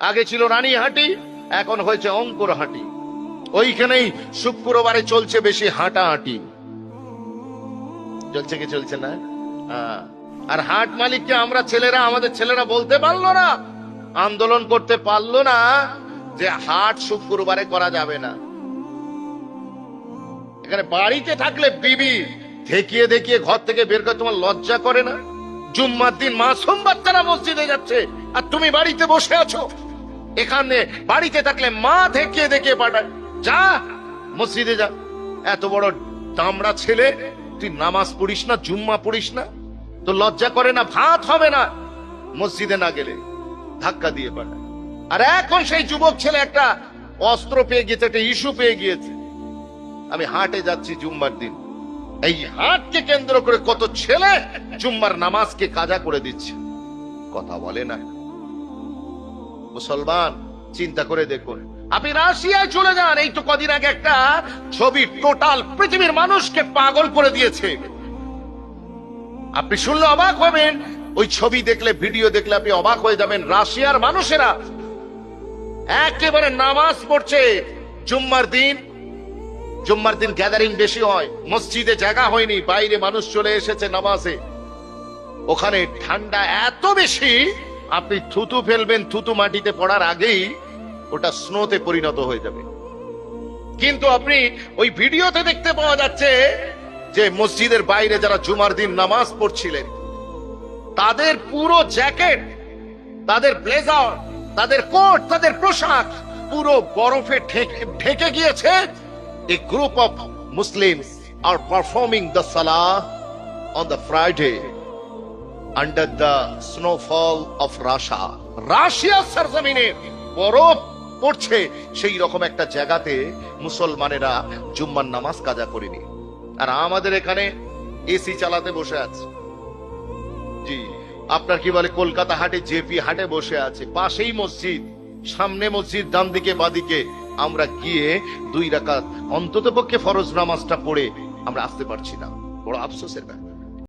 আগে ছিল রানীহাটি এখন হয়েছে অঙ্কুর হাঁটি। ওইখানেই শুক্রবারে চলছে বেশি হাঁটাহাঁটি। চলছে কি চলছে না। আর হাট মালিককে আমরা ছেলেরা, আমাদের ছেলেরা বলতে পারল না, আন্দোলন করতে পারল না যে হাট শুক্রবারে করা যাবে না। এখানে বাড়িতে থাকলে বিবি দেখিয়ে দেখিয়ে ঘর থেকে বের করে তোমার লজ্জা করে না? জুম্মার দিন মাসুম বাচ্চারা মসজিদে যাচ্ছে, আর তুমি বাড়িতে বসে আছো। এখানে বাড়িতে থাকলে মা দেখিয়ে দেখিয়ে পাঠায়। যা, মসজিদে যা। এত বড় দামড়া ছেলে, তুই নামাজ পড়িস না, জুম্মা পড়িস না? তো লজ্জা করে না, ভাত হবে না? মসজিদে না গেলে ধাক্কা দিয়ে পাঠায়। আর এখন সেই যুবক ছেলে একটা অস্ত্র পেয়ে গিয়েছে, একটা ইস্যু পেয়ে গিয়েছে। আমি হাটে যাচ্ছি জুম্মার দিন। এই হাটকে কেন্দ্র করে কত ছেলে জুম্মার নামাজকে কাজা করে দিচ্ছে। কথা বলে না। মুসলমান, চিন্তা করে দেখুন। আপনি রাশিয়ায় চলে যান, এই তো কদিন আগে একটা ছবি টোটাল পৃথিবীর মানুষকে পাগল করে দিয়েছে। আপনি শুনলে অবাক হবেন, ওই ছবি দেখলে, ভিডিও দেখলে আপনি অবাক হয়ে যাবেন, রাশিয়ার মানুষেরা একেবারে নামাজ পড়ছে। জুম্মার দিন জুম্মার দিন গ্যাদারিং বেশি হয়, মসজিদে জায়গা হয়নি, বাইরে মানুষ চলে এসেছে নামাজে। ওখানে ঠান্ডা এত বেশি আপনি থুতু ফেলবেন থুতু মাটিতে পড়ার আগেই ওটা স্নোতে পরিণত হয়ে যাবে। কিন্তু আপনি ওই ভিডিওতে দেখতে পাওয়া যাচ্ছে যে মসজিদের বাইরে যারা জুমার দিন নামাজ পড়ছিলেন, তাদের পুরো জ্যাকেট, তাদের ব্লেজার, তাদের কোট, তাদের পোশাক পুরো বরফে ঢেকে গিয়েছে। A group of Muslims are performing the Salah on the Friday under the snowfall of Russia Russia সরজমিনে বরফ পড়ছে। সেই রকম একটা জায়গাতে মুসলমানেরা জুম্মার নামাজ কাজা করেনি। আর আমাদের এখানে এসি চালাতে বসে আছে। জি, আপনার কি বলে কলকাতা হাটে জেপি হাটে বসে আছে। পাশেই মসজিদ, সামনে মসজিদ ডান দিকে বাদিকে। আমরা গিয়ে দুই রাকাত অন্তত পক্ষে ফরজ নামাজটা পড়ে আমরা আসতে পারছি না। বড় আফসোসের ব্যাপার।